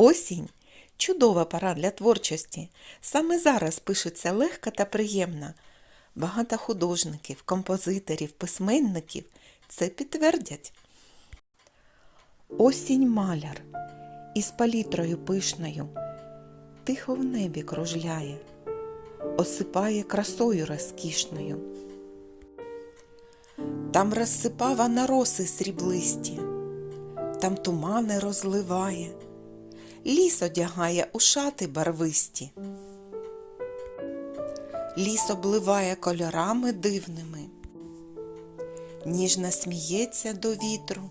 Осінь чудова пора для творчості. Саме зараз пишеться легко та приємно. Багато художників, композиторів, письменників це підтвердять. Осінь маляр із палітрою пишною, тихо в небі кружляє, осипає красою розкішною. Там розсипава на роси сріблисті, там тумани розливає, ліс одягає у шати барвисті. Ліс обливає кольорами дивними, ніжно сміється до вітру,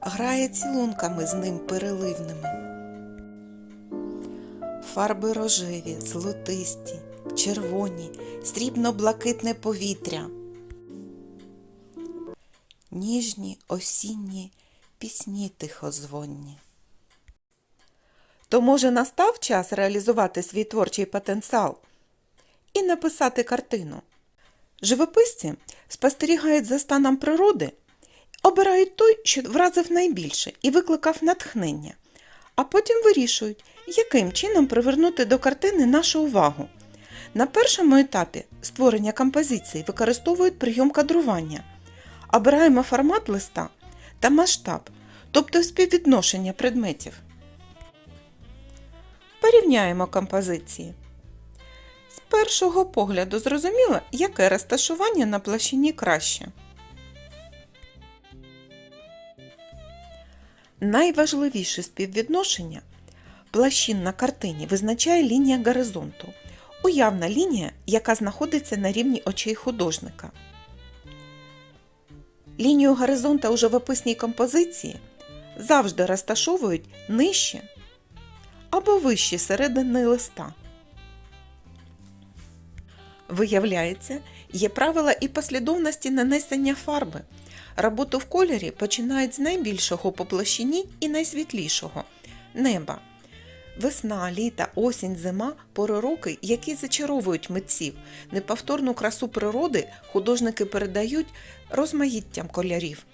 грає цілунками з ним переливними. Фарби рожеві, золотисті, червоні, срібно-блакитне повітря. Ніжні осінні пісні тихозвонні. То, може, настав час реалізувати свій творчий потенціал і написати картину. Живописці спостерігають за станом природи, обирають той, що вразив найбільше і викликав натхнення, а потім вирішують, яким чином привернути до картини нашу увагу. На першому етапі створення композиції використовують прийом кадрування. Обираємо формат листа та масштаб, тобто співвідношення предметів. Порівняємо композиції. З першого погляду зрозуміло, яке розташування на площині краще. Найважливіше співвідношення площин на картині визначає лінія горизонту, уявна лінія, яка знаходиться на рівні очей художника. Лінію горизонта у живописній композиції завжди розташовують нижче або вище середини листа. Виявляється, є правила і послідовності нанесення фарби. Роботу в кольорі починають з найбільшого по площині і найсвітлішого неба. Весна, літа, осінь, зима пори роки, які зачаровують митців. Неповторну красу природи художники передають розмаїттям кольорів.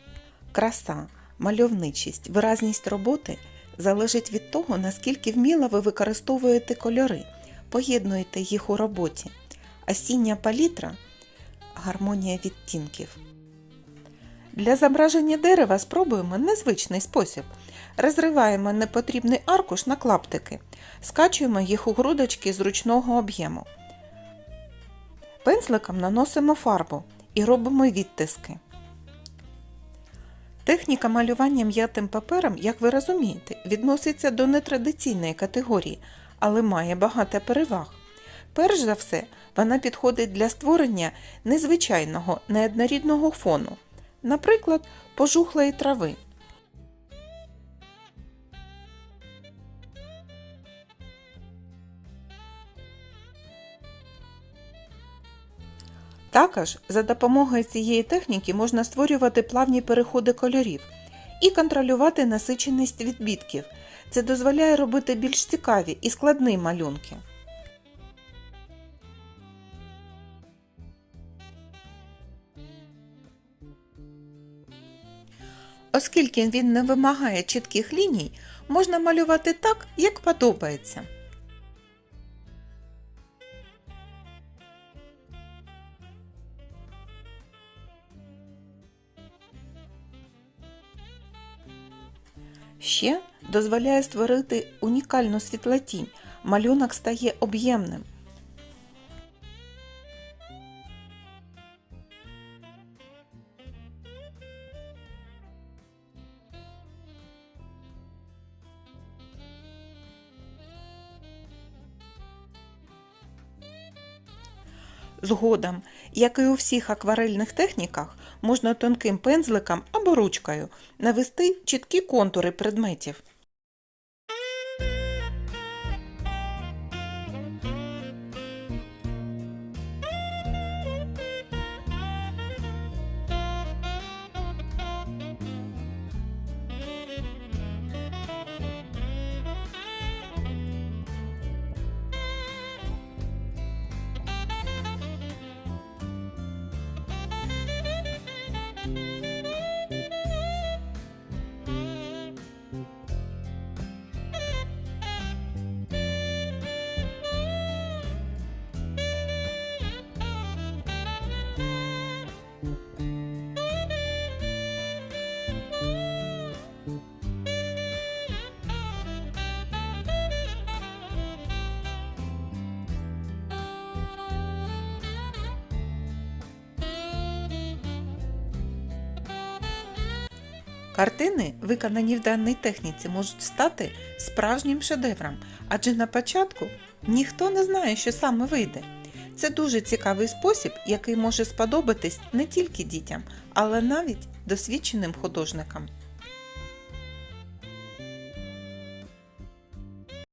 Краса, мальовничість, виразність роботи залежить від того, наскільки вміло ви використовуєте кольори, поєднуєте їх у роботі. Осіння палітра гармонія відтінків. Для зображення дерева спробуємо незвичний спосіб. Розриваємо непотрібний аркуш на клаптики, скачуємо їх у грудочки зручного об'єму. Пензликом наносимо фарбу і робимо відтиски. Техніка малювання м'ятим папером, як ви розумієте, відноситься до нетрадиційної категорії, але має багато переваг. Перш за все, вона підходить для створення незвичайного неоднорідного фону, наприклад, пожухлої трави. Також за допомогою цієї техніки можна створювати плавні переходи кольорів і контролювати насиченість відбітків. Це дозволяє робити більш цікаві і складні малюнки. Оскільки він не вимагає чітких ліній, можна малювати так, як подобається. Ще дозволяє створити унікальну світлотінь. Малюнок стає об'ємним. Згодом, як і у всіх акварельних техніках, можна тонким пензликом або ручкою навести чіткі контури предметів. Картини, виконані в даній техніці, можуть стати справжнім шедевром, адже на початку ніхто не знає, що саме вийде. Це дуже цікавий спосіб, який може сподобатись не тільки дітям, але навіть досвідченим художникам.